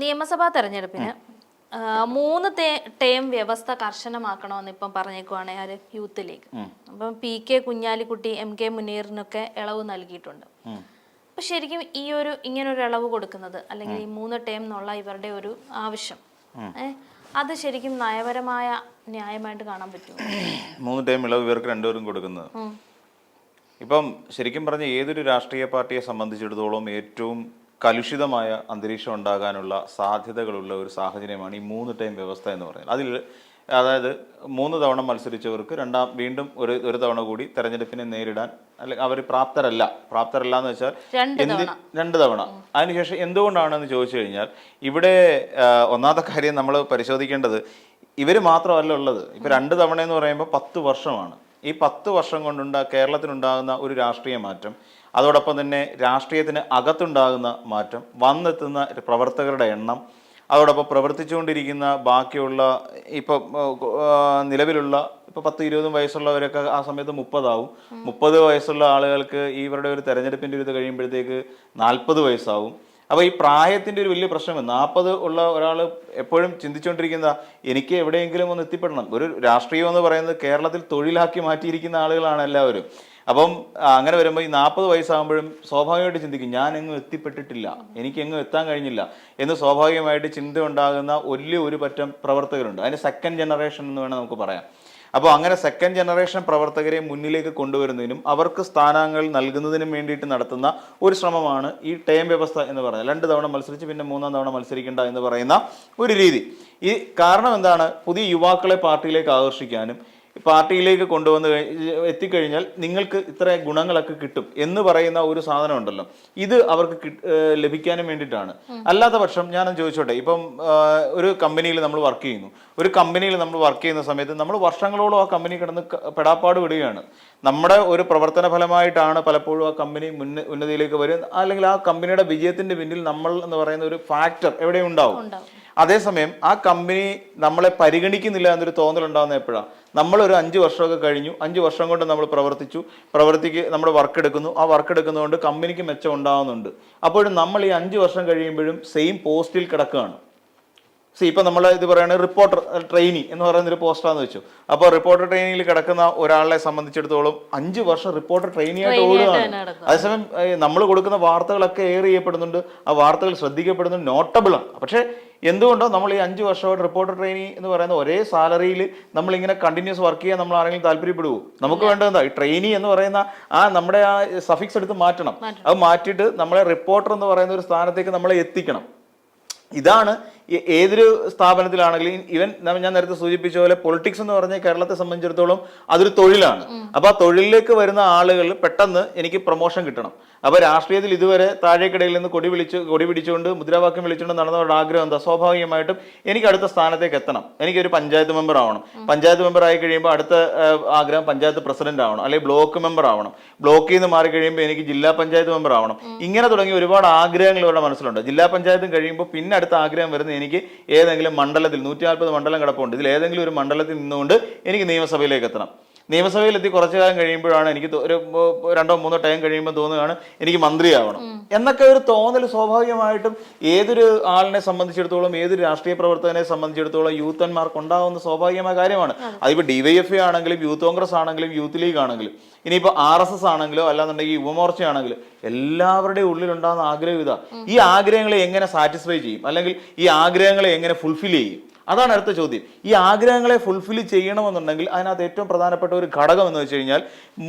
നിയമസഭാ തെരഞ്ഞെടുപ്പിന് മൂന്ന് ടേം വ്യവസ്ഥ കർശനമാക്കണമെന്ന് ഇപ്പം പറഞ്ഞേക്കുവാണ് ആര്? Youth league. അപ്പം P K Kunhalikutty M K മുനീറിനൊക്കെ ഇളവ് നൽകിയിട്ടുണ്ട്. അപ്പൊ ശരിക്കും ഈ ഒരു ഇങ്ങനെ ഒരു ഇളവ് കൊടുക്കുന്നത് അല്ലെങ്കിൽ ഈ മൂന്ന് ടേം എന്നുള്ള ഇവരുടെ ഒരു ആവശ്യം അത് ശരിക്കും നയപരമായ ന്യായമായിട്ട് കാണാൻ പറ്റും മൂന്ന് ടേം ഇളവ് ഇവർക്ക് രണ്ടുപേരും കൊടുക്കുന്നത്. ഇപ്പം ശരിക്കും പറഞ്ഞ ഏതൊരു രാഷ്ട്രീയ പാർട്ടിയെ സംബന്ധിച്ചിടത്തോളം ഏറ്റവും കലുഷിതമായ അന്തരീക്ഷം ഉണ്ടാകാനുള്ള സാധ്യതകളുള്ള ഒരു സാഹചര്യമാണ് ഈ മൂന്ന് ടൈം വ്യവസ്ഥ എന്ന് പറയുന്നത്. അതിൽ അതായത് മൂന്ന് തവണ മത്സരിച്ചവർക്ക് രണ്ടാം വീണ്ടും ഒരു ഒരു തവണ കൂടി തെരഞ്ഞെടുപ്പിനെ നേരിടാൻ അല്ലെങ്കിൽ അവർ പ്രാപ്തരല്ല. പ്രാപ്തരല്ല എന്ന് വെച്ചാൽ രണ്ട് എന്ത് രണ്ട് തവണ. അതിനുശേഷം എന്തുകൊണ്ടാണെന്ന് ചോദിച്ചു കഴിഞ്ഞാൽ ഇവിടെ ഒന്നാമത്തെ കാര്യം നമ്മൾ പരിശോധിക്കേണ്ടത് ഇവർ മാത്രമല്ല ഉള്ളത്. ഇപ്പം രണ്ട് തവണ എന്ന് പറയുമ്പോൾ പത്ത് വർഷമാണ്. ഈ പത്ത് വർഷം കൊണ്ടുണ്ടാ കേരളത്തിനുണ്ടാകുന്ന ഒരു രാഷ്ട്രീയ മാറ്റം അതോടൊപ്പം തന്നെ രാഷ്ട്രീയത്തിന് അകത്തുണ്ടാകുന്ന മാറ്റം വന്നെത്തുന്ന പ്രവർത്തകരുടെ എണ്ണം അതോടൊപ്പം പ്രവർത്തിച്ചുകൊണ്ടിരിക്കുന്ന ബാക്കിയുള്ള ഇപ്പോൾ നിലവിലുള്ള ഇപ്പൊ പത്ത് ഇരുപതും വയസ്സുള്ളവരൊക്കെ ആ സമയത്ത് മുപ്പതാവും. മുപ്പത് വയസ്സുള്ള ആളുകൾക്ക് ഇവരുടെ ഒരു തെരഞ്ഞെടുപ്പിന്റെ ഒരു ഇത് കഴിയുമ്പോഴത്തേക്ക് നാൽപ്പത് വയസ്സാവും. അപ്പൊ ഈ പ്രായത്തിന്റെ ഒരു വലിയ പ്രശ്നം നാൽപ്പത് ഉള്ള ഒരാൾ എപ്പോഴും ചിന്തിച്ചുകൊണ്ടിരിക്കുന്ന എനിക്ക് എവിടെയെങ്കിലും ഒന്ന് എത്തിപ്പെടണം. ഒരു രാഷ്ട്രീയം എന്ന് പറയുന്നത് കേരളത്തിൽ തൊഴിലാക്കി മാറ്റിയിരിക്കുന്ന ആളുകളാണ് എല്ലാവരും. അപ്പം അങ്ങനെ വരുമ്പോൾ ഈ നാൽപ്പത് വയസ്സാകുമ്പോഴും സ്വാഭാവികമായിട്ട് ചിന്തിക്കും ഞാൻ എങ്ങും എത്തിപ്പെട്ടിട്ടില്ല എനിക്ക് എങ്ങും എത്താൻ കഴിഞ്ഞില്ല. എന്ന് സ്വാഭാവികമായിട്ട് ചിന്ത ഉണ്ടാകുന്ന വലിയ ഒരു പറ്റം പ്രവർത്തകരുണ്ട്. അതിന് സെക്കൻഡ് ജനറേഷൻ എന്ന് വേണം നമുക്ക് പറയാം. അപ്പോൾ അങ്ങനെ സെക്കൻഡ് ജനറേഷൻ പ്രവർത്തകരെ മുന്നിലേക്ക് കൊണ്ടുവരുന്നതിനും അവർക്ക് സ്ഥാനങ്ങൾ നൽകുന്നതിനും വേണ്ടിയിട്ട് നടത്തുന്ന ഒരു ശ്രമമാണ് ഈ ടേം വ്യവസ്ഥ എന്ന് പറയുന്നത്. രണ്ട് തവണ മത്സരിച്ച് പിന്നെ മൂന്നാം തവണ മത്സരിക്കേണ്ട എന്ന് പറയുന്ന ഒരു രീതി. ഈ കാരണം എന്താണ്? പുതിയ യുവാക്കളെ പാർട്ടിയിലേക്ക് ആകർഷിക്കാനും പാർട്ടിയിലേക്ക് കൊണ്ടുവന്ന് കഴി- എത്തിക്കഴിഞ്ഞാൽ നിങ്ങൾക്ക് ഇത്ര ഗുണങ്ങളൊക്കെ കിട്ടും എന്ന് പറയുന്ന ഒരു സാധനം ഉണ്ടല്ലോ. ഇത് അവർക്ക് ലഭിക്കാനും വേണ്ടിയിട്ടാണ്. അല്ലാത്ത പക്ഷം ഞാൻ ചോദിച്ചോട്ടെ ഇപ്പം ഒരു കമ്പനിയിൽ നമ്മൾ വർക്ക് ചെയ്യുന്നു. ഒരു കമ്പനിയിൽ നമ്മൾ വർക്ക് ചെയ്യുന്ന സമയത്ത് നമ്മൾ വർഷങ്ങളോളം ആ കമ്പനി കിടന്ന് പെടാപ്പാട് വിടുകയാണ്. നമ്മുടെ ഒരു പ്രവർത്തന ഫലമായിട്ടാണ് പലപ്പോഴും ആ കമ്പനി മുന്ന ഉന്നതിയിലേക്ക് വരും അല്ലെങ്കിൽ ആ കമ്പനിയുടെ വിജയത്തിന്റെ പിന്നിൽ നമ്മൾ എന്ന് പറയുന്ന ഒരു ഫാക്ടർ എവിടെ ഉണ്ടാവും. അതേസമയം ആ കമ്പനി നമ്മളെ പരിഗണിക്കുന്നില്ല എന്നൊരു തോന്നൽ ഉണ്ടാകുന്ന എപ്പോഴാണ് നമ്മൾ ഒരു അഞ്ച് വർഷമൊക്കെ കഴിഞ്ഞു. അഞ്ച് വർഷം കൊണ്ട് നമ്മൾ പ്രവർത്തിച്ചു. പ്രവർത്തിക്ക് നമ്മൾ വർക്ക് എടുക്കുന്നു. ആ വർക്ക് എടുക്കുന്നതുകൊണ്ട് കമ്പനിക്ക് മെച്ചം ഉണ്ടാകുന്നുണ്ട് അപ്പോഴും നമ്മൾ ഈ അഞ്ച് വർഷം കഴിയുമ്പോഴും സെയിം പോസ്റ്റിൽ കിടക്കുകയാണ്. സി ഇപ്പം നമ്മൾ ഇത് പറയുന്നത് റിപ്പോർട്ടർ ട്രെയിനി എന്ന് പറയുന്ന ഒരു പോസ്റ്റാന്ന് വെച്ചു. അപ്പോൾ റിപ്പോർട്ടർ ട്രെയിനിയിൽ കിടക്കുന്ന ഒരാളെ സംബന്ധിച്ചിടത്തോളം അഞ്ച് വർഷം റിപ്പോർട്ടർ ട്രെയിനിയായിട്ട് ഓടുകയാണ്. അതേസമയം നമ്മൾ കൊടുക്കുന്ന വാർത്തകളൊക്കെ എയർ ചെയ്യപ്പെടുന്നുണ്ട്. ആ വാർത്തകൾ ശ്രദ്ധിക്കപ്പെടുന്നുണ്ട് നോട്ടബിളാണ് പക്ഷേ എന്തുകൊണ്ടോ നമ്മൾ ഈ അഞ്ച് വർഷമായിട്ട് റിപ്പോർട്ടർ ട്രെയിനി എന്ന് പറയുന്ന ഒരേ സാലറിയിൽ നമ്മൾ ഇങ്ങനെ കണ്ടിന്യൂസ് വർക്ക് ചെയ്യാൻ നമ്മൾ ആരെങ്കിലും താല്പര്യപ്പെടുവോ? നമുക്ക് വേണ്ടത് എന്താ? ഈ ട്രെയിനി എന്ന് പറയുന്ന ആ നമ്മുടെ ആ സഫിക്സ് എടുത്ത് മാറ്റണം. അത് മാറ്റിയിട്ട് നമ്മളെ റിപ്പോർട്ടർ എന്ന് പറയുന്ന ഒരു സ്ഥാനത്തേക്ക് നമ്മളെ എത്തിക്കണം. ഇതാണ് ഏതൊരു സ്ഥാപനത്തിലാണെങ്കിലും ഇവൻ ഞാൻ നേരത്തെ സൂചിപ്പിച്ച പോലെ പൊളിറ്റിക്സ് എന്ന് പറഞ്ഞാൽ കേരളത്തെ സംബന്ധിച്ചിടത്തോളം അതൊരു തൊഴിലാണ്. അപ്പൊ ആ തൊഴിലിലേക്ക് വരുന്ന ആളുകൾ പെട്ടെന്ന് എനിക്ക് പ്രൊമോഷൻ കിട്ടണം. അപ്പൊ രാഷ്ട്രീയത്തിൽ ഇതുവരെ താഴേക്കിടയിൽ നിന്ന് കൊടി വിളിച്ച് കൊടി പിടിച്ചുകൊണ്ട് മുദ്രാവാക്യം വിളിച്ചുകൊണ്ട് നടന്നവരുടെ ആഗ്രഹം എന്താ? സ്വാഭാവികമായിട്ടും എനിക്ക് അടുത്ത സ്ഥാനത്തേക്ക് എത്തണം. എനിക്ക് ഒരു പഞ്ചായത്ത് മെമ്പർ ആവണം. പഞ്ചായത്ത് മെമ്പർ ആയി കഴിയുമ്പോൾ അടുത്ത ആഗ്രഹം പഞ്ചായത്ത് പ്രസിഡന്റ് ആവണം. അല്ലെങ്കിൽ ബ്ലോക്ക് മെമ്പർ ആവണം. ബ്ലോക്കിൽ നിന്ന് മാറി കഴിയുമ്പോൾ എനിക്ക് ജില്ലാ പഞ്ചായത്ത് മെമ്പർ ആവണം. ഇങ്ങനെ തുടങ്ങി ഒരുപാട് ആഗ്രഹങ്ങൾ ഇവരുടെ മനസ്സിലുണ്ട്. ജില്ലാ പഞ്ചായത്തും കഴിയുമ്പോൾ പിന്നെ അടുത്ത ആഗ്രഹം വരുന്നത് എനിക്ക് ഏതെങ്കിലും മണ്ഡലത്തിൽ നൂറ്റി നാൽപ്പത് മണ്ഡലം കിടപ്പുണ്ട്. ഇതിൽ ഏതെങ്കിലും ഒരു മണ്ഡലത്തിൽ നിന്നുകൊണ്ട് എനിക്ക് നിയമസഭയിലേക്ക് എത്തണം. നിയമസഭയിൽ എത്തി കുറച്ചു കാലം കഴിയുമ്പോഴാണ് എനിക്ക് ഒരു രണ്ടോ മൂന്നോ ടൈം കഴിയുമ്പോൾ തോന്നുകയാണ് എനിക്ക് മന്ത്രിയാവണം. എന്നൊക്കെ ഒരു തോന്നൽ സ്വാഭാവികമായിട്ടും ഏതൊരു ആളിനെ സംബന്ധിച്ചിടത്തോളം ഏതൊരു രാഷ്ട്രീയ പ്രവർത്തകനെ സംബന്ധിച്ചിടത്തോളം യൂത്തന്മാർക്ക് ഉണ്ടാവുന്ന സ്വാഭാവികമായ കാര്യമാണ്. അതിപ്പോ ഡിവൈഎഫ്ഐ ആണെങ്കിലും യൂത്ത് കോൺഗ്രസ് ആണെങ്കിലും യൂത്ത് ലീഗ് ആണെങ്കിലും ഇനിയിപ്പോൾ ആർ എസ് എസ് ആണെങ്കിലോ അല്ലാന്നുണ്ടെങ്കിൽ യുവമോർച്ച ആണെങ്കിലും എല്ലാവരുടെയും ഉള്ളിലുണ്ടാകുന്ന ആഗ്രഹം ഇതാ. ഈ ആഗ്രഹങ്ങളെ എങ്ങനെ സാറ്റിസ്ഫൈ ചെയ്യും? അല്ലെങ്കിൽ ഈ ആഗ്രഹങ്ങളെ എങ്ങനെ ഫുൾഫിൽ ചെയ്യും? അതാണ് അടുത്ത ചോദ്യം. ഈ ആഗ്രഹങ്ങളെ ഫുൾഫിൽ ചെയ്യണമെന്നുണ്ടെങ്കിൽ അതിനകത്ത് ഏറ്റവും പ്രധാനപ്പെട്ട ഒരു ഘടകം എന്ന് വെച്ച് കഴിഞ്ഞാൽ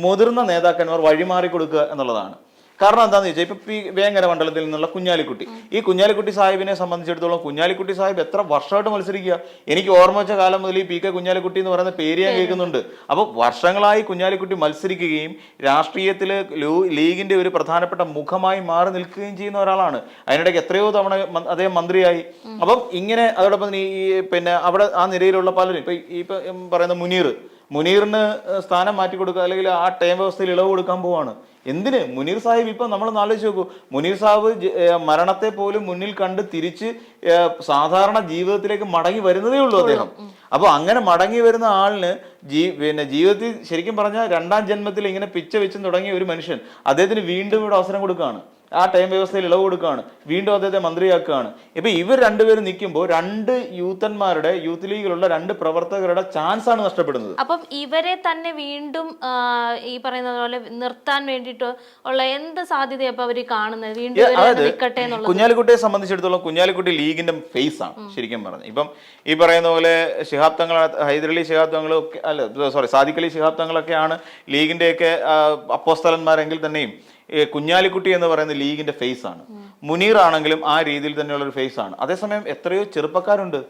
മുതിർന്ന നേതാക്കന്മാർ വഴിമാറി കൊടുക്കുക എന്നുള്ളതാണ്. കാരണം എന്താണെന്ന് ചോദിച്ചാൽ ഇപ്പൊ പി വേങ്ങര മണ്ഡലത്തിൽ നിന്നുള്ള കുഞ്ഞാലിക്കുട്ടി. ഈ കുഞ്ഞാലിക്കുട്ടി സാഹിബിനെ സംബന്ധിച്ചിടത്തോളം കുഞ്ഞാലിക്കുട്ടി സാഹിബ് എത്ര വർഷമായിട്ട് മത്സരിക്കുക? എനിക്ക് ഓർമ്മ വെച്ച കാലം മുതൽ ഈ പി കെ കുഞ്ഞാലിക്കുട്ടി എന്ന് പറയുന്ന പേര് ഞാൻ കേൾക്കുന്നുണ്ട്. അപ്പോൾ വർഷങ്ങളായി കുഞ്ഞാലിക്കുട്ടി മത്സരിക്കുകയും രാഷ്ട്രീയത്തിൽ ലീഗിന്റെ ഒരു പ്രധാനപ്പെട്ട മുഖമായി മാറി നിൽക്കുകയും ചെയ്യുന്ന ഒരാളാണ്. അതിനിടയ്ക്ക് എത്രയോ തവണ അദ്ദേഹം മന്ത്രിയായി. അപ്പം ഇങ്ങനെ അതോടൊപ്പം ഈ പിന്നെ അവിടെ ആ നിരയിലുള്ള പലരും ഇപ്പൊ ഈ പറയുന്ന മുനീർ മുനീറിന് സ്ഥാനം മാറ്റി കൊടുക്കുക അല്ലെങ്കിൽ ആ ടൈം വ്യവസ്ഥയിൽ ഇളവ് കൊടുക്കാൻ പോവാണ്. എന്തിന്? മുനീർ സാഹിബ് ഇപ്പം നമ്മൾ ആലോചിച്ച് നോക്കൂ. മുനീർ സാഹിബ് മരണത്തെ പോലും മുന്നിൽ കണ്ട് തിരിച്ച് സാധാരണ ജീവിതത്തിലേക്ക് മടങ്ങി വരുന്നതേ ഉള്ളൂ അദ്ദേഹം. അപ്പോൾ അങ്ങനെ മടങ്ങി വരുന്ന ആളിന് ജീ പിന്നെ ജീവിതത്തിൽ ശരിക്കും പറഞ്ഞാൽ രണ്ടാം ജന്മത്തിൽ ഇങ്ങനെ പിച്ച വെച്ചും തുടങ്ങിയ ഒരു മനുഷ്യൻ അദ്ദേഹത്തിന് വീണ്ടും ഇവിടെ അവസരം കൊടുക്കുകയാണ്. ആ ടൈം വ്യവസ്ഥയിൽ ഇളവ് കൊടുക്കുകയാണ്. വീണ്ടും അദ്ദേഹത്തെ മന്ത്രിയാക്കുകയാണ്. ഇപ്പൊ ഇവർ രണ്ടുപേരും നിൽക്കുമ്പോൾ രണ്ട് യൂത്തന്മാരുടെ യൂത്ത് ലീഗിലുള്ള രണ്ട് പ്രവർത്തകരുടെ ചാൻസ് ആണ് നഷ്ടപ്പെടുന്നത്. അപ്പം ഇവരെ തന്നെ വീണ്ടും ഈ പറയുന്നത് പോലെ നിർത്താൻ വേണ്ടിയിട്ട് ഉള്ള എന്ത് അപ്പൊ അവർ കാണുന്നത്? വീണ്ടും കുഞ്ഞാലിക്കുട്ടിയെ സംബന്ധിച്ചിടത്തോളം കുഞ്ഞാലിക്കുട്ടി ലീഗിന്റെ ഫേസ് ആണ് ശരിക്കും പറഞ്ഞു ഇപ്പം ഈ പറയുന്ന പോലെ ശിഹാബ് തങ്ങൾ ഹൈദരലി ശിഹാബ് തങ്ങളും അല്ല സോറി സാദിഖലി അലി ശിഹാബ് തങ്ങളൊക്കെയാണ് ലീഗിന്റെയൊക്കെ അപ്പോസ്തലന്മാരെങ്കിൽ തന്നെയും കുഞ്ഞാലിക്കുട്ടി എന്ന് പറയുന്ന ലീഗിന്റെ ഫേസ് ആണ്. മുനീർ ആണെങ്കിലും ആ രീതിയിൽ തന്നെയുള്ള ഒരു ഫേസ് ആണ്. അതേസമയം എത്രയോ ചെറുപ്പക്കാരുണ്ട്.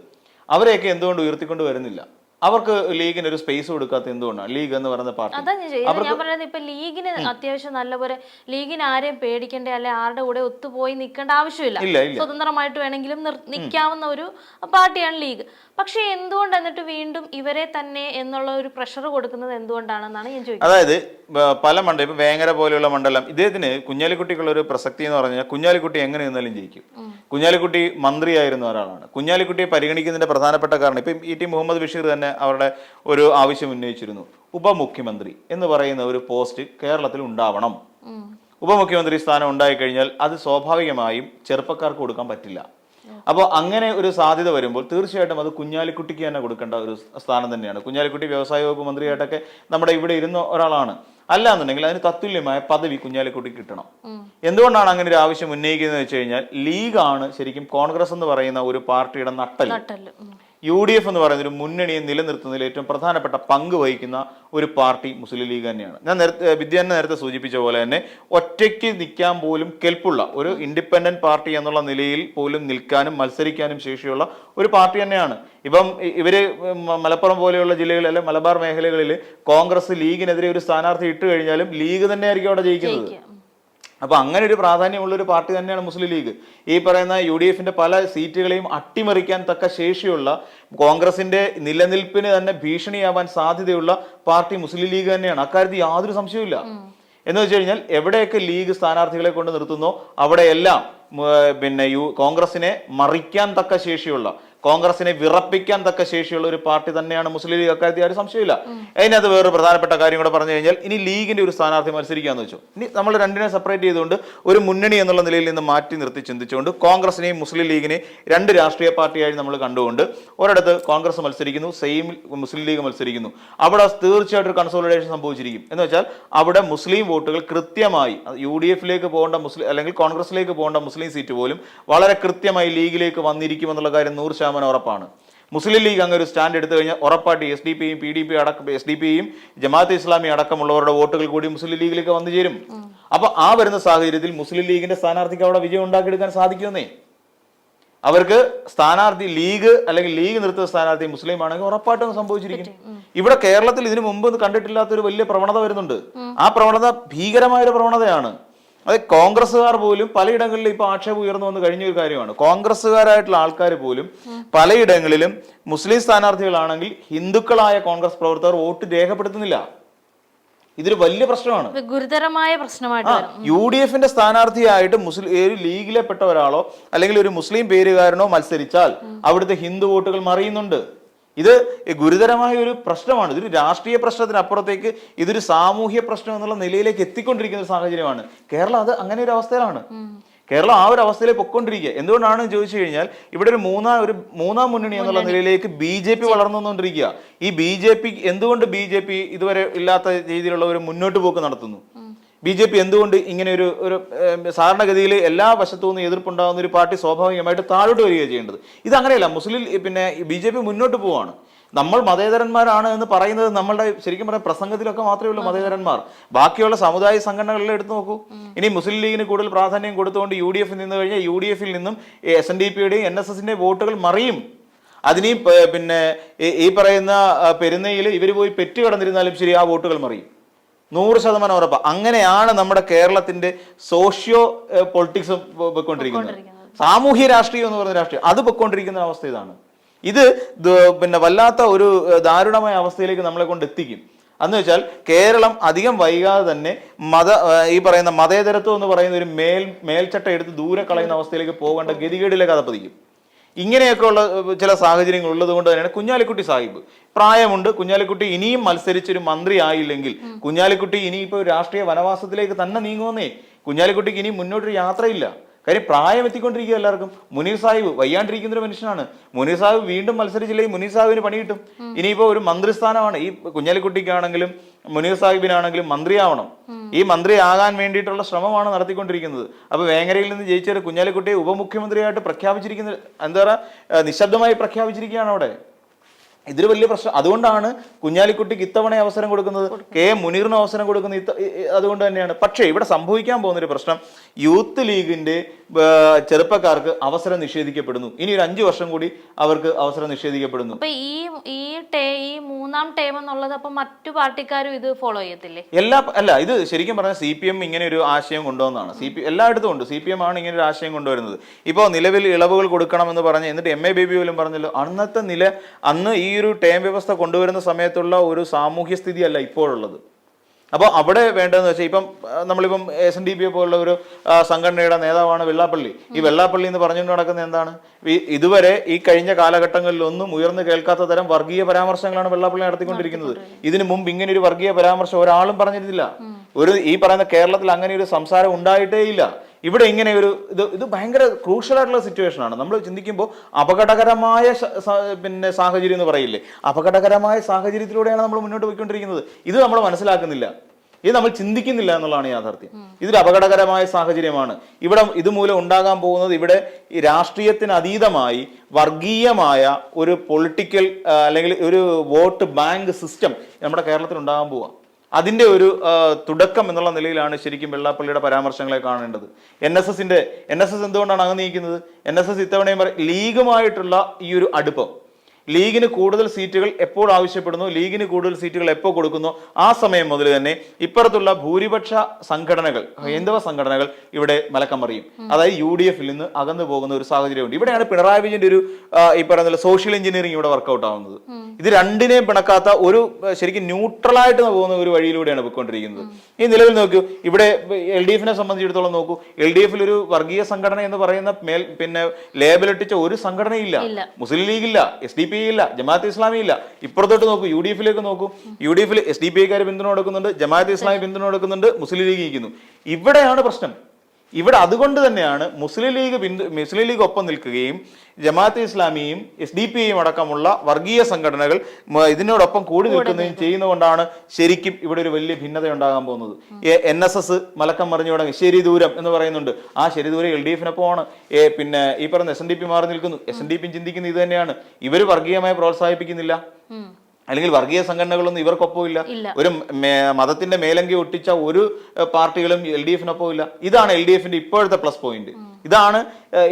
അവരെയൊക്കെ എന്തുകൊണ്ട് ഉയർത്തിക്കൊണ്ട് വരുന്നില്ല? അവർക്ക് ലീഗിന് ഒരു സ്പേസ് കൊടുക്കാത്ത എന്തുകൊണ്ടാണ് ലീഗ് എന്ന് പറയുന്ന പാർട്ടി. അതാ ഞാൻ ചെയ്യുന്നത്. ഞാൻ പറയുന്നത് ഇപ്പൊ ലീഗിന് അത്യാവശ്യം നല്ലപോലെ ലീഗിന് ആരെയും പേടിക്കേണ്ട? അല്ലെ ആരുടെ കൂടെ ഒത്തുപോയി നിൽക്കേണ്ട ആവശ്യമില്ല. സ്വതന്ത്രമായിട്ട് വേണമെങ്കിലും നിർത്തിക്കാവുന്ന നിൽക്കാവുന്ന ഒരു പാർട്ടിയാണ് ലീഗ്. പക്ഷെ എന്തുകൊണ്ട് എന്നിട്ട് വീണ്ടും ഇവരെ തന്നെ എന്നുള്ള ഒരു പ്രഷർ കൊടുക്കുന്നത് എന്തുകൊണ്ടാണെന്നാണ് ഞാൻ ചോദിക്കുന്നത്. അതായത് പല മണ്ഡലം ഇപ്പൊ വേങ്ങര പോലെയുള്ള മണ്ഡലം ഇദ്ദേഹത്തിന് കുഞ്ഞാലിക്കുട്ടിക്കുള്ള ഒരു പ്രസക്തി എന്ന് പറഞ്ഞാൽ കുഞ്ഞാലിക്കുട്ടി എങ്ങനെ നിന്നാലും ജയിക്കും. കുഞ്ഞാലിക്കുട്ടി മന്ത്രിയായിരുന്ന ഒരാളാണ്. കുഞ്ഞാലിക്കുട്ടിയെ പരിഗണിക്കുന്നതിന്റെ പ്രധാനപ്പെട്ട കാരണം ഇപ്പം ഇ ടി മുഹമ്മദ് ബഷീർ തന്നെ അവരുടെ ഒരു ആവശ്യം ഉന്നയിച്ചിരുന്നു. ഉപമുഖ്യമന്ത്രി എന്ന് പറയുന്ന ഒരു പോസ്റ്റ് കേരളത്തിൽ ഉണ്ടാവണം. ഉപമുഖ്യമന്ത്രി സ്ഥാനം ഉണ്ടായി കഴിഞ്ഞാൽ അത് സ്വാഭാവികമായും ചെറുപ്പക്കാർക്ക് കൊടുക്കാൻ പറ്റില്ല. അപ്പോൾ അങ്ങനെ ഒരു സാധ്യത വരുമ്പോൾ തീർച്ചയായിട്ടും അത് കുഞ്ഞാലിക്കുട്ടിക്ക് തന്നെ കൊടുക്കേണ്ട ഒരു സ്ഥാനം തന്നെയാണ്. കുഞ്ഞാലിക്കുട്ടി വ്യവസായ വകുപ്പ് മന്ത്രിയായിട്ടൊക്കെ നമ്മുടെ ഇവിടെ ഇരുന്ന ഒരാളാണ്. അല്ല എന്നുണ്ടെങ്കിൽ അതിന് തത്തുല്യമായ പദവി കുഞ്ഞാലിക്കുട്ടിക്ക് കിട്ടണം. എന്തുകൊണ്ടാണ് അങ്ങനെ ഒരു ആവശ്യം ഉന്നയിക്കുന്നത് വെച്ച് കഴിഞ്ഞാൽ ലീഗാണ് ശരിക്കും കോൺഗ്രസ് എന്ന് പറയുന്ന ഒരു പാർട്ടിയുടെ നട്ടൽ. യു ഡി എഫ് എന്ന് പറയുന്ന ഒരു മുന്നണിയെ നിലനിർത്തുന്നതിൽ ഏറ്റവും പ്രധാനപ്പെട്ട പങ്ക് വഹിക്കുന്ന ഒരു പാർട്ടി മുസ്ലിം ലീഗ് തന്നെയാണ്. ഞാൻ നേരത്തെ വിദ്യാനെ നേരത്തെ സൂചിപ്പിച്ച പോലെ തന്നെ ഒറ്റയ്ക്ക് നിൽക്കാൻ പോലും കെൽപ്പുള്ള ഒരു ഇൻഡിപെൻഡന്റ് പാർട്ടി എന്നുള്ള നിലയിൽ പോലും നിൽക്കാനും മത്സരിക്കാനും ശേഷിയുള്ള ഒരു പാർട്ടി തന്നെയാണ്. ഇപ്പം ഇവർ മലപ്പുറം പോലെയുള്ള ജില്ലകളിൽ അല്ലെ മലബാർ മേഖലകളിൽ കോൺഗ്രസ് ലീഗിനെതിരെ ഒരു സ്ഥാനാർത്ഥി ഇട്ട് കഴിഞ്ഞാലും ലീഗ് തന്നെയായിരിക്കും അവിടെ ജയിക്കുന്നത്. ജയിക്കുക. ഉം. അപ്പൊ അങ്ങനെ ഒരു പ്രാധാന്യമുള്ള ഒരു പാർട്ടി തന്നെയാണ് മുസ്ലിം ലീഗ് ഈ പറയുന്ന യു ഡി എഫിന്റെ പല സീറ്റുകളെയും അട്ടിമറിക്കാൻ തക്ക ശേഷിയുള്ള കോൺഗ്രസിന്റെ നിലനിൽപ്പിന് തന്നെ ഭീഷണിയാവാൻ സാധ്യതയുള്ള പാർട്ടി മുസ്ലിം ലീഗ് തന്നെയാണ് അക്കാര്യത്തിൽ യാതൊരു സംശയവുമില്ല എന്ന് വെച്ച് കഴിഞ്ഞാൽ എവിടെയൊക്കെ ലീഗ് സ്ഥാനാർത്ഥികളെ കൊണ്ട് നിർത്തുന്നോ അവിടെയെല്ലാം പിന്നെ യു കോൺഗ്രസിനെ മറിക്കാൻ തക്ക ശേഷിയുള്ള കോൺഗ്രസിനെ വിറപ്പിക്കാൻ തക്ക ശേഷിയുള്ള ഒരു പാർട്ടി തന്നെയാണ് മുസ്ലിം ലീഗ്. അക്കാര്യത്തിൽ ആരും സംശയമില്ല. അതിനകത്ത് വേറൊരു പ്രധാനപ്പെട്ട കാര്യം കൂടെ പറഞ്ഞു കഴിഞ്ഞാൽ ഇനി ലീഗിന്റെ ഒരു സ്ഥാനാർത്ഥി മത്സരിക്കാന്ന് വെച്ചു. ഇനി നമ്മൾ രണ്ടിനെ സെപ്പറേറ്റ് ചെയ്തുകൊണ്ട് ഒരു മുന്നണി എന്നുള്ള നിലയിൽ നിന്ന് മാറ്റി നിർത്തി ചിന്തിച്ചുകൊണ്ട് കോൺഗ്രസിനെയും മുസ്ലിം ലീഗിനെയും രണ്ട് രാഷ്ട്രീയ പാർട്ടിയായി നമ്മൾ കണ്ടുകൊണ്ട് ഒരിടത്ത് കോൺഗ്രസ് മത്സരിക്കുന്നു സെയിം മുസ്ലിം ലീഗ് മത്സരിക്കുന്നു. അവിടെ തീർച്ചയായിട്ടും ഒരു കൺസോളിഡേഷൻ സംഭവിച്ചിരിക്കും. എന്ന് വെച്ചാൽ അവിടെ മുസ്ലിം വോട്ടുകൾ കൃത്യമായി യു ഡി എഫിലേക്ക് പോകേണ്ട മുസ്ലിം അല്ലെങ്കിൽ കോൺഗ്രസിലേക്ക് പോകേണ്ട മുസ്ലിം സീറ്റ് പോലും വളരെ കൃത്യമായി ലീഗിലേക്ക് വന്നിരിക്കും എന്നുള്ള കാര്യം നൂറ് ശതമാനം ഉറപ്പാണ് മുസ്ലിം ലീഗ് അങ്ങനെ ഒരു സ്റ്റാൻഡ് എടുത്തു കഴിഞ്ഞാൽ ഉറപ്പായിട്ട് എസ് ഡി പിയും പി ഡി പി അടക്കം എസ് ഡി പിയും ജമാഅത്ത് ഇസ്ലാമി അടക്കമുള്ളവരുടെ വോട്ടുകൾ കൂടി മുസ്ലിം ലീഗിലേക്ക് വന്നു ചേരും. അപ്പൊ ആ വരുന്ന സാഹചര്യത്തിൽ മുസ്ലിം ലീഗിന്റെ സ്ഥാനാർത്ഥിക്ക് അവിടെ വിജയം ഉണ്ടാക്കിയെടുക്കാൻ സാധിക്കുമെന്നേ? അവർക്ക് സ്ഥാനാർത്ഥി ലീഗ് അല്ലെങ്കിൽ ലീഗ് നിർത്തുന്ന സ്ഥാനാർത്ഥി മുസ്ലിം ആണെങ്കിൽ ഉറപ്പായിട്ടും സംഭവിച്ചിരിക്കും. ഇവിടെ കേരളത്തിൽ ഇതിനു മുമ്പ് കണ്ടിട്ടില്ലാത്ത ഒരു വലിയ പ്രവണത വരുന്നുണ്ട്. ആ പ്രവണത ഭീകരമായ ഒരു പ്രവണതയാണ്. അത് കോൺഗ്രസ്സുകാർ പോലും പലയിടങ്ങളിലും ഇപ്പൊ ആക്ഷേപം ഉയർന്നു വന്ന് കഴിഞ്ഞ ഒരു കാര്യമാണ്. കോൺഗ്രസ്സുകാരായിട്ടുള്ള ആൾക്കാർ പോലും പലയിടങ്ങളിലും മുസ്ലിം സ്ഥാനാർത്ഥികളാണെങ്കിൽ ഹിന്ദുക്കളായ കോൺഗ്രസ് പ്രവർത്തകർ വോട്ട് രേഖപ്പെടുത്തുന്നില്ല. ഇതൊരു വലിയ പ്രശ്നമാണ്. ഗുരുതരമായ പ്രശ്നമായിട്ട് യു ഡി എഫിന്റെ സ്ഥാനാർത്ഥിയായിട്ട് മുസ്ലിം ഒരു ലീഗിലെ പെട്ട ഒരാളോ അല്ലെങ്കിൽ ഒരു മുസ്ലിം പേരുകാരനോ മത്സരിച്ചാൽ അവിടുത്തെ ഹിന്ദു വോട്ടുകൾ മറിയുന്നുണ്ട്. ഇത് ഗുരുതരമായ ഒരു പ്രശ്നമാണ്. ഇതൊരു രാഷ്ട്രീയ പ്രശ്നത്തിനപ്പുറത്തേക്ക് ഇതൊരു സാമൂഹ്യ പ്രശ്നം എന്നുള്ള നിലയിലേക്ക് എത്തിക്കൊണ്ടിരിക്കുന്ന ഒരു സാഹചര്യമാണ്. കേരളം അത് അങ്ങനെ ഒരു അവസ്ഥയിലാണ്. കേരളം ആ ഒരു അവസ്ഥയിൽ പൊക്കൊണ്ടിരിക്കുക എന്തുകൊണ്ടാണെന്ന് ചോദിച്ചു കഴിഞ്ഞാൽ ഇവിടെ ഒരു മൂന്നാം ഒരു മൂന്നാം മുന്നണി എന്നുള്ള നിലയിലേക്ക് ബി ജെ പി വളർന്നു വന്നുകൊണ്ടിരിക്കുക ഈ ബി ജെ പി എന്തുകൊണ്ട് ബി ജെ പി ഇതുവരെ ഇല്ലാത്ത രീതിയിലുള്ള ഒരു മുന്നോട്ട് പോക്ക് നടത്തുന്നു? ബി ജെ പി എന്തുകൊണ്ട് ഇങ്ങനെ ഒരു ഒരു സാധാരണഗതിയിൽ എല്ലാ വശത്തു നിന്നും എതിർപ്പുണ്ടാകുന്ന ഒരു പാർട്ടി സ്വാഭാവികമായിട്ട് താഴോട്ട് വരികയാണ് ചെയ്യേണ്ടത്. ഇത് അങ്ങനെയല്ല മുസ്ലിം പിന്നെ ബി ജെ പി മുന്നോട്ട് പോവാണ്. നമ്മൾ മതേതരന്മാരാണ് എന്ന് പറയുന്നത് നമ്മളുടെ ശരിക്കും പറഞ്ഞ പ്രസംഗത്തിലൊക്കെ മാത്രമേ ഉള്ളൂ മതേതരന്മാർ. ബാക്കിയുള്ള സമുദായ സംഘടനകളിൽ എടുത്തു നോക്കൂ. ഇനി മുസ്ലിം ലീഗിന് കൂടുതൽ പ്രാധാന്യം കൊടുത്തുകൊണ്ട് യു ഡി എഫിൽ നിന്ന് കഴിഞ്ഞാൽ യു ഡി എഫിൽ നിന്നും എസ് എൻ ഡി പിയുടെയും എൻ എസ് എസിന്റെ വോട്ടുകൾ മറിയും. അതിനെയും പിന്നെ ഈ- പറയുന്ന പെരുന്നയിൽ ഇവർ പോയി പെറ്റ് കടന്നിരുന്നാലും ശരി ആ വോട്ടുകൾ മറിയും. നൂറ് ശതമാനം ഉറപ്പ്. അങ്ങനെയാണ് നമ്മുടെ കേരളത്തിന്റെ സോഷ്യോ പൊളിറ്റിക്സ് പൊയ്ക്കൊണ്ടിരിക്കുന്നത്. സാമൂഹ്യ രാഷ്ട്രീയം എന്ന് പറയുന്ന രാഷ്ട്രീയം അത് പൊയ്ക്കൊണ്ടിരിക്കുന്ന അവസ്ഥ ഇതാണ്. ഇത് പിന്നെ വല്ലാത്ത ഒരു ദാരുണമായ അവസ്ഥയിലേക്ക് നമ്മളെ കൊണ്ട് എത്തിക്കും. എന്ന് വെച്ചാൽ കേരളം അധികം വൈകാതെ തന്നെ മത ഈ പറയുന്ന മതേതരത്വം എന്ന് പറയുന്ന ഒരു മേൽ മേൽച്ചട്ട എടുത്ത് ദൂരെ കളയുന്ന അവസ്ഥയിലേക്ക് പോകേണ്ട ഗതികേടിലേക്ക് അത് പതിക്കും. ഇങ്ങനെയൊക്കെ ഉള്ള ചില സാഹചര്യങ്ങൾ ഉള്ളത് കൊണ്ട് തന്നെയാണ് കുഞ്ഞാലിക്കുട്ടി സാഹിബ്. പ്രായമുണ്ട് കുഞ്ഞാലിക്കുട്ടി ഇനിയും മത്സരിച്ചൊരു മന്ത്രി ആയില്ലെങ്കിൽ കുഞ്ഞാലിക്കുട്ടി ഇനിയിപ്പോ രാഷ്ട്രീയ വനവാസത്തിലേക്ക് തന്നെ നീങ്ങുമെന്നേ. കുഞ്ഞാലിക്കുട്ടിക്ക് ഇനി മുന്നോട്ടൊരു യാത്രയില്ല. കാര്യം പ്രായം എത്തിക്കൊണ്ടിരിക്കുക എല്ലാവർക്കും. മുനീർ സാഹിബ് വയ്യാണ്ടിരിക്കുന്ന ഒരു മനുഷ്യനാണ്. മുനീർ സാഹിബ് വീണ്ടും മത്സരിച്ചില്ലെങ്കിൽ മുനീർ സാഹിബിന് പണി കിട്ടും. ഇനിയിപ്പോ ഒരു മന്ത്രിസ്ഥാനമാണ്. ഈ കുഞ്ഞാലിക്കുട്ടിക്കാണെങ്കിലും മുനീർ സാഹിബിനാണെങ്കിലും മന്ത്രിയാവണം. ഈ മന്ത്രിയാകാൻ വേണ്ടിയിട്ടുള്ള ശ്രമമാണ് നടത്തിക്കൊണ്ടിരിക്കുന്നത്. അപ്പൊ വേങ്ങരയിൽ നിന്ന് ജയിച്ച ഒരു കുഞ്ഞാലിക്കുട്ടിയെ ഉപമുഖ്യമന്ത്രിയായിട്ട് പ്രഖ്യാപിച്ചിരിക്കുന്ന എന്താ പറയുക നിശബ്ദമായി പ്രഖ്യാപിച്ചിരിക്കുകയാണ് അവിടെ. ഇതൊരു വലിയ പ്രശ്നം. അതുകൊണ്ടാണ് കുഞ്ഞാലിക്കുട്ടിക്ക് ഇത്തവണ അവസരം കൊടുക്കുന്നത് കെ മുനീറിന് അവസരം കൊടുക്കുന്നത് അതുകൊണ്ട് തന്നെയാണ്. പക്ഷേ ഇവിടെ സംഭവിക്കാൻ പോകുന്നൊരു പ്രശ്നം യൂത്ത് ലീഗിന്റെ ചെറുപ്പക്കാർക്ക് അവസരം നിഷേധിക്കപ്പെടുന്നു. ഇനി ഒരു അഞ്ചു വർഷം കൂടി അവർക്ക് അവസരം നിഷേധിക്കപ്പെടുന്നു. അപ്പൊ ഈ ഈ ടേ ഈ മൂന്നാം ടേം എന്നുള്ളത് അപ്പൊ മറ്റു പാർട്ടിക്കാരും ഇത് ഫോളോ ചെയ്യത്തില്ലേ? എല്ലാ അല്ല ഇത് ശരിക്കും പറഞ്ഞാൽ സി പി എം ഇങ്ങനെ ഒരു ആശയം കൊണ്ടുവന്നതാണ്. സി പി എല്ലായിടത്തും ഉണ്ട്. സി പി എം ആണ് ഇങ്ങനെ ഒരു ആശയം കൊണ്ടുവരുന്നത്. ഇപ്പോൾ നിലവിൽ ഇളവുകൾ കൊടുക്കണമെന്ന് പറഞ്ഞ് എന്നിട്ട് എം എ ബേബി പോലും പറഞ്ഞല്ലോ അന്നത്തെ നില അന്ന് ഈ ഒരു ടേം വ്യവസ്ഥ കൊണ്ടുവരുന്ന സമയത്തുള്ള ഒരു സാമൂഹ്യ സ്ഥിതിയല്ല ഇപ്പോഴുള്ളത്. അപ്പോൾ അവിടെ വേണ്ടതെന്ന് വെച്ചാൽ ഇപ്പം നമ്മളിപ്പം എസ് എൻ ഡി പി പോലുള്ള ഒരു സംഘടനയുടെ നേതാവാണ് വെള്ളാപ്പള്ളി. ഈ വെള്ളാപ്പള്ളി എന്ന് പറഞ്ഞുകൊണ്ട് നടക്കുന്നത് എന്താണ്? ഇതുവരെ ഈ കഴിഞ്ഞ കാലഘട്ടങ്ങളിലൊന്നും ഉയർന്നു കേൾക്കാത്ത തരം വർഗീയ പരാമർശങ്ങളാണ് വെള്ളാപ്പള്ളി നടത്തിക്കൊണ്ടിരിക്കുന്നത്. ഇതിനു മുമ്പ് ഇങ്ങനെ ഒരു വർഗീയ പരാമർശം ഒരാളും പറഞ്ഞിരുന്നില്ല. ഒരു ഈ പറയുന്ന കേരളത്തിൽ അങ്ങനെ ഒരു സംസാരം ഉണ്ടായിട്ടേ ഇല്ല ഇവിടെ ഇങ്ങനെ ഒരു ഇത് ഇത് ഭയങ്കര ക്രൂഷ്യൽ ആയിട്ടുള്ള സിറ്റുവേഷൻ ആണ്. നമ്മൾ ചിന്തിക്കുമ്പോൾ അപകടകരമായ പിന്നെ സാഹചര്യം എന്ന് പറയില്ലേ? അപകടകരമായ സാഹചര്യത്തിലൂടെയാണ് നമ്മൾ മുന്നോട്ട് പോയിക്കൊണ്ടിരിക്കുന്നത്. ഇത് നമ്മൾ മനസ്സിലാക്കുന്നില്ല. ഇത് നമ്മൾ ചിന്തിക്കുന്നില്ല എന്നുള്ളതാണ് യാഥാർത്ഥ്യം. ഇതൊരു അപകടകരമായ സാഹചര്യമാണ്. ഇവിടെ ഇതുമൂലം ഉണ്ടാകാൻ പോകുന്നത് ഇവിടെ ഈ രാഷ്ട്രീയത്തിന് അതീതമായി വർഗീയമായ ഒരു പൊളിറ്റിക്കൽ അല്ലെങ്കിൽ ഒരു വോട്ട് ബാങ്ക് സിസ്റ്റം നമ്മുടെ കേരളത്തിൽ ഉണ്ടാകാൻ പോവാം. അതിന്റെ ഒരു തുടക്കം എന്നുള്ള നിലയിലാണ് ശരിക്കും വെള്ളാപ്പള്ളിയുടെ പരാമർശങ്ങളെ കാണേണ്ടത്. എൻ എസ് എസിന്റെ എൻ എസ് എസ് എന്തുകൊണ്ടാണ് അങ്ങ് നീക്കുന്നത് എൻ എസ് എസ് ഇത്തവണയും ലീഗുമായിട്ടുള്ള ഈ ഒരു അടുപ്പം. ലീഗിന് കൂടുതൽ സീറ്റുകൾ എപ്പോൾ ആവശ്യപ്പെടുന്നു ലീഗിന് കൂടുതൽ സീറ്റുകൾ എപ്പോൾ കൊടുക്കുന്നു ആ സമയം മുതൽ തന്നെ ഇപ്പുറത്തുള്ള ഭൂരിപക്ഷ സംഘടനകൾ ഹൈന്ദവ സംഘടനകൾ ഇവിടെ മലക്കം മറിയും അതായത് യു ഡി എഫിൽ നിന്ന് അകന്നു പോകുന്ന ഒരു സാഹചര്യമുണ്ട്. ഇവിടെയാണ് പിണറായി വിജയന്റെ ഒരു ഈ പറയുന്ന സോഷ്യൽ എഞ്ചിനീയറിംഗ് ഇവിടെ വർക്കൗട്ട് ആവുന്നത്. ഇത് രണ്ടിനെയും പിണക്കാത്ത ഒരു ശരിക്കും ന്യൂട്രൽ ആയിട്ട് പോകുന്ന ഒരു വഴിയിലൂടെയാണ് പോയിക്കൊണ്ടിരിക്കുന്നത്. ഈ നിലവിൽ നോക്കൂ ഇവിടെ എൽ ഡി എഫിനെ സംബന്ധിച്ചിടത്തോളം നോക്കൂ എൽ ഡി എഫിൽ ഒരു വർഗീയ സംഘടന എന്ന് പറയുന്ന മേൽ പിന്നെ ലേബലിട്ടിച്ച ഒരു സംഘടനയില്ല. മുസ്ലിം ലീഗില്ല എസ് ഡി പി ഇല്ല. ജമാഅത്ത് ഇസ്ലാമി ഇല്ല. ഇപ്പുറത്തോട്ട് നോക്കൂ യു ഡി എഫിലേക്ക് നോക്കൂ. യു ഡി എഫിൽ എസ് ഡി പി ഐക്കാർ പിന്തുണ കൊടുക്കുന്നുണ്ട് ജമാഅത്ത് ഇസ്ലാമി പിന്തുണ കൊടുക്കുന്നുണ്ട് മുസ്ലിം ലീഗ് ഇരിക്കുന്നു ഇവിടെയാണ് പ്രശ്നം. ഇവിടെ അതുകൊണ്ട് തന്നെയാണ് മുസ്ലിം ലീഗ് പിന്തു മുസ്ലിം ലീഗ് ഒപ്പം നിൽക്കുകയും ജമാഅത്ത് ഇസ്ലാമിയും എസ് ഡി പി ഐയും അടക്കമുള്ള വർഗീയ സംഘടനകൾ ഇതിനോടൊപ്പം കൂടി നിൽക്കുന്നതും ചെയ്യുന്നതുകൊണ്ടാണ് ശരിക്കും ഇവിടെ ഒരു വലിയ ഭിന്നത ഉണ്ടാകാൻ പോകുന്നത് എൻ എസ് എസ് മലക്കം മറിഞ്ഞു തുടങ്ങി ശരി ദൂരം എന്ന് പറയുന്നുണ്ട്. ആ ശരി ദൂരം എൽ ഡി എഫിനൊപ്പമാണ്. ഏ, പിന്നെ ഈ പറഞ്ഞ എസ് എൻ ഡി പി മാറി നിൽക്കുന്നു. എസ് എൻ ഡി പി ചിന്തിക്കുന്നത് ഇത് തന്നെയാണ്. ഇവർ വർഗീയമായി പ്രോത്സാഹിപ്പിക്കുന്നില്ല. അല്ലെങ്കിൽ വർഗീയ സംഘടനകളൊന്നും ഇവർക്കൊപ്പം ഇല്ല. ഇല്ല. ഒരു മതത്തിന്റെ മേലങ്കി ഒട്ടിച്ച ഒരു പാർട്ടികളും എൽ ഡി എഫിനൊപ്പം ഇല്ല ഇതാണ് എൽ ഡി എഫിന്റെ ഇപ്പോഴത്തെ പ്ലസ് പോയിന്റ്. ഇതാണ്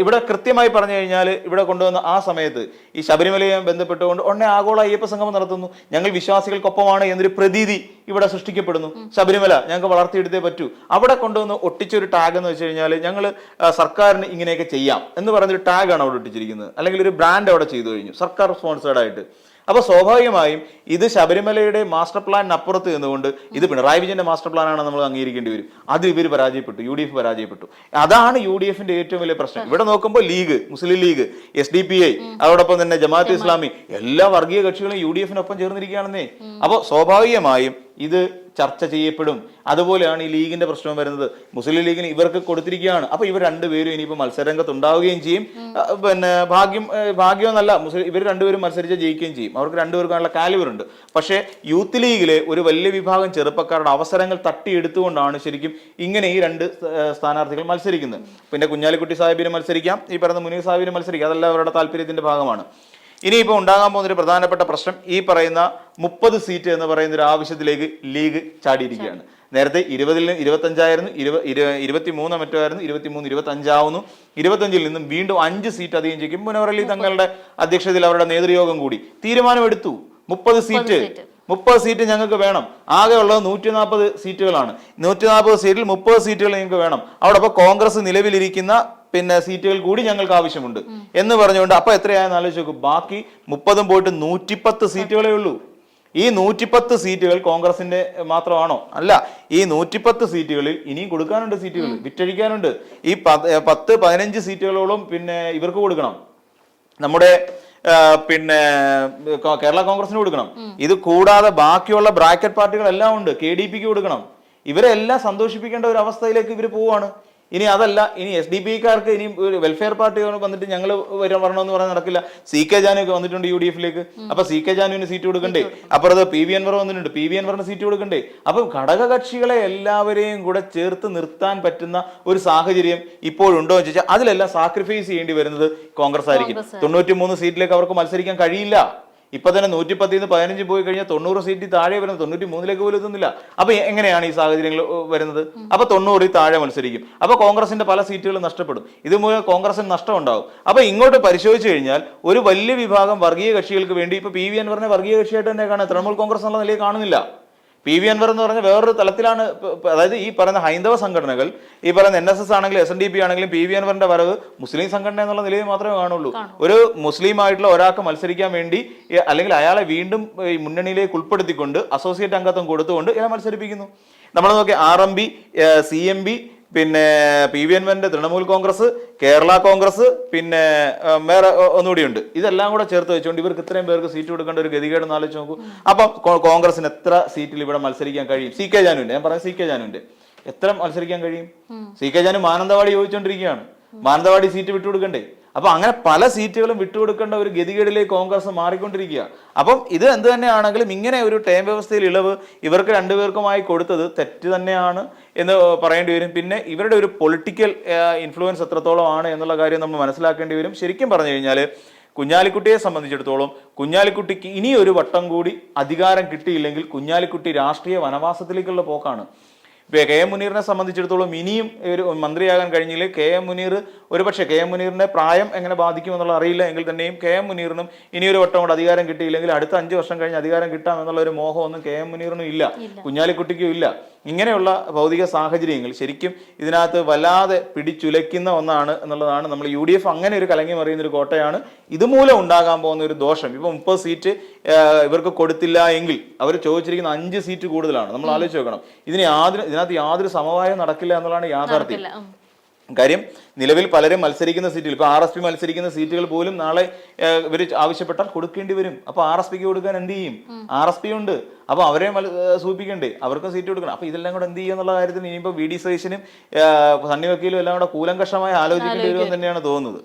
ഇവിടെ കൃത്യമായി പറഞ്ഞു കഴിഞ്ഞാൽ ഇവിടെ കൊണ്ടുവന്ന ആ സമയത്ത് ഈ ശബരിമലയെ ബന്ധപ്പെട്ടുകൊണ്ട് ഉടനെ ആഗോള അയ്യപ്പ സംഗമം നടത്തുന്നു. ഞങ്ങൾ വിശ്വാസികൾക്കൊപ്പമാണ് എന്നൊരു പ്രതീതി ഇവിടെ സൃഷ്ടിക്കപ്പെടുന്നു. ശബരിമല ഞങ്ങൾക്ക് വളർത്തിയെടുത്തേ പറ്റൂ. അവിടെ കൊണ്ടുവന്ന് ഒട്ടിച്ചൊരു ടാഗ് എന്ന് വെച്ച് കഴിഞ്ഞാൽ ഞങ്ങൾ സർക്കാരിന് ഇങ്ങനെയൊക്കെ ചെയ്യാം എന്ന് പറയുന്നൊരു ടാഗാണ് അവിടെ ഒട്ടിച്ചിരിക്കുന്നത് അല്ലെങ്കിൽ ഒരു ബ്രാൻഡ് അവിടെ ചെയ്തു കഴിഞ്ഞു. സർക്കാർ സ്പോൺസേർഡ് ആയിട്ട്. അപ്പൊ സ്വാഭാവികമായും ഇത് ശബരിമലയുടെ മാസ്റ്റർ പ്ലാനിനപ്പുറത്ത് നിന്നുകൊണ്ട് ഇത് പിണറായി വിജയന്റെ മാസ്റ്റർ പ്ലാനാണ് നമ്മൾ അംഗീകരിക്കേണ്ടി വരും. അത് ഇവർ പരാജയപ്പെട്ടു യു ഡി എഫ് പരാജയപ്പെട്ടു. അതാണ് യു ഡി എഫിന്റെ ഏറ്റവും വലിയ പ്രശ്നം. ഇവിടെ നോക്കുമ്പോൾ league Muslim league S D P I അതോടൊപ്പം തന്നെ ജമാഅത്ത് ഇസ്ലാമി എല്ലാ വർഗീയ കക്ഷികളും യു ഡി എഫിനൊപ്പം ചേർന്നിരിക്കുകയാണെന്നേ അപ്പോൾ സ്വാഭാവികമായും ഇത് ചർച്ച ചെയ്യപ്പെടും. അതുപോലെയാണ് ഈ ലീഗിന്റെ പ്രശ്നം വരുന്നത്. മുസ്ലിം ലീഗിന് ഇവർക്ക് കൊടുത്തിരിക്കുകയാണ്. അപ്പൊ ഇവർ രണ്ടുപേരും ഇനിയിപ്പോൾ മത്സരരംഗത്ത് ഉണ്ടാവുകയും ചെയ്യും പിന്നെ ഭാഗ്യം ഭാഗ്യമെന്നല്ല മുസ്ലിം ഇവർ രണ്ടുപേരും മത്സരിച്ച് ജയിക്കുകയും ചെയ്യും. അവർക്ക് രണ്ടുപേർക്കുള്ള കാലിവറുണ്ട് പക്ഷേ യൂത്ത് ലീഗിലെ ഒരു വലിയ വിഭാഗം ചെറുപ്പക്കാരുടെ അവസരങ്ങൾ തട്ടിയെടുത്തുകൊണ്ടാണ് ശരിക്കും ഇങ്ങനെ ഈ രണ്ട് സ്ഥാനാർത്ഥികൾ മത്സരിക്കുന്നത്. പിന്നെ കുഞ്ഞാലിക്കുട്ടി സാഹിബിന് മത്സരിക്കാം. ഈ പറയുന്ന മുനീർ സാഹിബിന് മത്സരിക്കാം. അതെല്ലാം അവരുടെ താല്പര്യത്തിന്റെ ഭാഗമാണ്. ഇനിയിപ്പോൾ ഉണ്ടാകാൻ പോകുന്ന ഒരു പ്രധാനപ്പെട്ട പ്രശ്നം ഈ പറയുന്ന മുപ്പത് സീറ്റ് എന്ന് പറയുന്ന ഒരു ആവശ്യത്തിലേക്ക് ലീഗ് ചാടിയിരിക്കുകയാണ്. നേരത്തെ ഇരുപതിൽ നിന്ന് ഇരുപത്തഞ്ചായിരുന്നു ഇരുപ ഇരു- ഇരുപത്തി മൂന്ന് മറ്റോ ആയിരുന്നു ഇരുപത്തി മൂന്ന് ഇരുപത്തി അഞ്ചാവുന്നു ഇരുപത്തഞ്ചിൽ നിന്നും വീണ്ടും അഞ്ച് സീറ്റ് അധികം ചെയ്യും മുനവറലി തങ്ങളുടെ അധ്യക്ഷതയിൽ അവരുടെ നേതൃയോഗം കൂടി. തീരുമാനമെടുത്തു. മുപ്പത് സീറ്റ്. സീറ്റ്. മുപ്പത് സീറ്റ് ഞങ്ങൾക്ക് വേണം. ആകെ ഉള്ളത് നൂറ്റി നാൽപ്പത് സീറ്റുകളാണ്. നൂറ്റി നാൽപ്പത് സീറ്റിൽ മുപ്പത് സീറ്റുകൾ ഞങ്ങൾക്ക് വേണം. അവിടെ അപ്പോൾ കോൺഗ്രസ് നിലവിലിരിക്കുന്ന പിന്നെ സീറ്റുകൾ കൂടി ഞങ്ങൾക്ക് ആവശ്യമുണ്ട്. എന്ന് പറഞ്ഞുകൊണ്ട് അപ്പൊ എത്രയായെന്ന് ആലോചിച്ച് നോക്കൂ. ബാക്കി മുപ്പതും പോയിട്ട് നൂറ്റിപ്പത്ത് സീറ്റുകളേ ഉള്ളൂ. ഈ നൂറ്റിപ്പത്ത് സീറ്റുകൾ കോൺഗ്രസിന്റെ മാത്രമാണോ? അല്ല ഈ നൂറ്റിപ്പത്ത് സീറ്റുകളിൽ ഇനിയും കൊടുക്കാനുണ്ട് സീറ്റുകൾ വിറ്റഴിക്കാനുണ്ട്. ഈ പത്ത് പതിനഞ്ച് സീറ്റുകളോളം പിന്നെ ഇവർക്ക് കൊടുക്കണം. നമ്മുടെ പിന്നെ കേരള കോൺഗ്രസിന് കൊടുക്കണം. ഇത് കൂടാതെ ബാക്കിയുള്ള ബ്രാക്കറ്റ് പാർട്ടികളെല്ലാം ഉണ്ട്. കെ ഡി പിക്ക് കൊടുക്കണം. ഇവരെല്ലാം സന്തോഷിപ്പിക്കേണ്ട ഒരു അവസ്ഥയിലേക്ക് ഇവർ പോവാണ്. ഇനി അതല്ല ഇനി എസ് ഡി പി കാർക്ക് ഇനി ഒരു വെൽഫെയർ പാർട്ടി വന്നിട്ട് ഞങ്ങൾ വരണമെന്ന് പറയാൻ നടക്കില്ല. സി കെ ജാനു ഒക്കെ വന്നിട്ടുണ്ട് യു ഡി എഫിലേക്ക്. അപ്പൊ സി കെ ജാനുവിന് സീറ്റ് കൊടുക്കണ്ടേ? അപ്പുറത്ത് പി വി അൻവർ വന്നിട്ടുണ്ട്. പി വി അൻവറിന് സീറ്റ് കൊടുക്കണ്ടേ? അപ്പൊ ഘടകകക്ഷികളെ എല്ലാവരെയും കൂടെ ചേർത്ത് നിർത്താൻ പറ്റുന്ന ഒരു സാഹചര്യം ഇപ്പോഴുണ്ടോ എന്ന് ചോദിച്ചാൽ അതിലെല്ലാം സാക്രിഫൈസ് ചെയ്യേണ്ടി വരുന്നത് കോൺഗ്രസ് ആയിരിക്കും. തൊണ്ണൂറ്റി മൂന്ന് സീറ്റിലേക്ക് അവർക്ക് മത്സരിക്കാൻ കഴിയില്ല. ഇപ്പൊ തന്നെ നൂറ്റി പത്തിൽ നിന്ന് പതിനഞ്ച് പോയി കഴിഞ്ഞാൽ തൊണ്ണൂറ് സീറ്റിൽ താഴെ വരുന്നത് തൊണ്ണൂറ്റി മൂന്നിലേക്ക് പോലും എത്തുന്നില്ല. അപ്പൊ എങ്ങനെയാണ് ഈ സാഹചര്യങ്ങൾ വരുന്നത്? അപ്പൊ തൊണ്ണൂറിൽ താഴെ മത്സരിക്കും. അപ്പൊ കോൺഗ്രസിന്റെ പല സീറ്റുകളും നഷ്ടപ്പെടും. ഇത് മൂലം കോൺഗ്രസിന് നഷ്ടം ഉണ്ടാവും അപ്പൊ ഇങ്ങോട്ട് പരിശോധിച്ചു കഴിഞ്ഞാൽ ഒരു വലിയ വിഭാഗം വർഗീയ കക്ഷികൾക്ക് വേണ്ടി ഇപ്പൊ പി വി അൻവറിനെ വർഗീയ കക്ഷിയായിട്ട് തന്നെ കാണാൻ തൃണമൂൽ കോൺഗ്രസ് എന്നുള്ള നിലയിൽ കാണുന്നില്ല. പി വി അൻവർ എന്ന് പറഞ്ഞ വേറൊരു തലത്തിലാണ് അതായത് ഈ പറയുന്ന ഹൈന്ദവ സംഘടനകൾ ഈ പറയുന്ന എൻ എസ് എസ് ആണെങ്കിലും എസ് എൻ ഡി പി ആണെങ്കിലും പി വി അൻവറിന്റെ വരവ് മുസ്ലിം സംഘടന എന്നുള്ള നിലയിൽ മാത്രമേ കാണുള്ളൂ. ഒരു മുസ്ലിം ആയിട്ടുള്ള ഒരാൾക്ക് മത്സരിക്കാൻ വേണ്ടി അല്ലെങ്കിൽ അയാളെ വീണ്ടും ഈ മുന്നണിയിലേക്ക് ഉൾപ്പെടുത്തിക്കൊണ്ട് അസോസിയേറ്റ് അംഗത്വം കൊടുത്തുകൊണ്ട് ഇയാളെ മത്സരിപ്പിക്കുന്നു. നമ്മൾ നോക്കി R M B C M B പിന്നെ പി വി എൻവന്റെ തൃണമൂൽ കോൺഗ്രസ് കേരള കോൺഗ്രസ് പിന്നെ വേറെ ഒന്നുകൂടിയുണ്ട്. ഇതെല്ലാം കൂടെ ചേർത്ത് വെച്ചുകൊണ്ട് ഇവർക്ക് ഇത്രയും പേർക്ക് സീറ്റ് കൊടുക്കേണ്ട ഒരു ഗതികേട് ആലോചിച്ച് നോക്കൂ. അപ്പം കോൺഗ്രസിന് എത്ര സീറ്റിൽ ഇവിടെ മത്സരിക്കാൻ കഴിയും? സി കെ ജാനുവിന്റെ ഞാൻ പറയാം സി കെ ജാനുവിന്റെ. എത്ര മത്സരിക്കാൻ കഴിയും? സി കെ ജാനു മാനന്തവാടി ചോദിച്ചുകൊണ്ടിരിക്കുകയാണ് മാനന്തവാടി സീറ്റ് വിട്ടുകൊടുക്കണ്ടേ? അപ്പൊ അങ്ങനെ പല സീറ്റുകളും വിട്ടുകൊടുക്കേണ്ട ഒരു ഗതികേടിലേക്ക് കോൺഗ്രസ് മാറിക്കൊണ്ടിരിക്കുക. അപ്പം ഇത് എന്ത് തന്നെയാണെങ്കിലും ഇങ്ങനെ ഒരു ടേം വ്യവസ്ഥയിൽ ഇളവ് ഇവർക്ക് രണ്ടുപേർക്കുമായി കൊടുത്തത് തെറ്റ് തന്നെയാണ് എന്ന് പറയേണ്ടി വരും. പിന്നെ ഇവരുടെ ഒരു പൊളിറ്റിക്കൽ ഇൻഫ്ലുവൻസ് എത്രത്തോളം ആണ് എന്നുള്ള കാര്യം നമ്മൾ മനസ്സിലാക്കേണ്ടി വരും. ശരിക്കും പറഞ്ഞു കഴിഞ്ഞാൽ കുഞ്ഞാലിക്കുട്ടിയെ സംബന്ധിച്ചിടത്തോളം കുഞ്ഞാലിക്കുട്ടിക്ക് ഇനി ഒരു വട്ടം കൂടി അധികാരം കിട്ടിയില്ലെങ്കിൽ കുഞ്ഞാലിക്കുട്ടി രാഷ്ട്രീയ വനവാസത്തിലേക്കുള്ള പോക്കാണ്. കെ എം മുനീറിനെ സംബന്ധിച്ചിടത്തോളം ഇനിയും ഒരു മന്ത്രിയാകാൻ കഴിഞ്ഞില്ല. കെ എം മുനീർ ഒരുപക്ഷെ കെ എം മുനീറിന്റെ പ്രായം എങ്ങനെ ബാധിക്കുമെന്നുള്ള അറിയില്ല എങ്കിൽ തന്നെയും കെ എം മുനീറിനും ഇനിയൊരു വട്ടം കൂടെ അധികാരം കിട്ടിയില്ലെങ്കിൽ അടുത്ത അഞ്ച് വർഷം കഴിഞ്ഞ് അധികാരം കിട്ടാം എന്നുള്ള ഒരു മോഹമൊന്നും കെ എം മുനീറിനും ഇല്ല. കുഞ്ഞാലിക്കുട്ടിക്കും ഇല്ല. ഇങ്ങനെയുള്ള ഭൗതിക സാഹചര്യങ്ങൾ ശരിക്കും ഇതിനകത്ത് വല്ലാതെ പിടിച്ചുലയ്ക്കുന്ന ഒന്നാണ് എന്നുള്ളതാണ് നമ്മൾ യു ഡി എഫ് അങ്ങനെ ഒരു കലങ്ങി മറിയുന്ന ഒരു കോട്ടയാണ് ഇതുമൂലം ഉണ്ടാകാൻ പോകുന്ന ഒരു ദോഷം. ഇപ്പൊ മുപ്പത് സീറ്റ് ഇവർക്ക് കൊടുത്തില്ല എങ്കിൽ അവർ ചോദിച്ചിരിക്കുന്ന അഞ്ച് സീറ്റ് കൂടുതലാണ്. നമ്മൾ ആലോചിച്ച് നോക്കണം. ഇതിന് യാതൊരു ഇതിനകത്ത് യാതൊരു സമവായം നടക്കില്ല എന്നുള്ളതാണ് യാഥാർത്ഥ്യം. കാര്യം നിലവിൽ പലരും മത്സരിക്കുന്ന സീറ്റുകൾ ഇപ്പോൾ ആർ എസ് പി മത്സരിക്കുന്ന സീറ്റുകൾ പോലും നാളെ ഇവർ ആവശ്യപ്പെട്ടാൽ കൊടുക്കേണ്ടി വരും. അപ്പോൾ ആർ എസ് പിക്ക് കൊടുക്കാൻ എന്ത് ചെയ്യും? ആർ എസ് പി ഉണ്ട്. അപ്പോൾ അവരെ സൂചിപ്പിക്കണ്ടേ? അവർക്കും സീറ്റ് കൊടുക്കണം. അപ്പോൾ ഇതെല്ലാം കൂടെ എന്ത് ചെയ്യും എന്നുള്ള കാര്യത്തിൽ ഇനിയിപ്പോൾ വി ഡി സതീശനും സണ്ണി വക്കീലും എല്ലാം കൂടെ കൂലങ്കഷമായി ആലോചിക്കേണ്ടി വരുമെന്ന് തന്നെയാണ് തോന്നുന്നത്.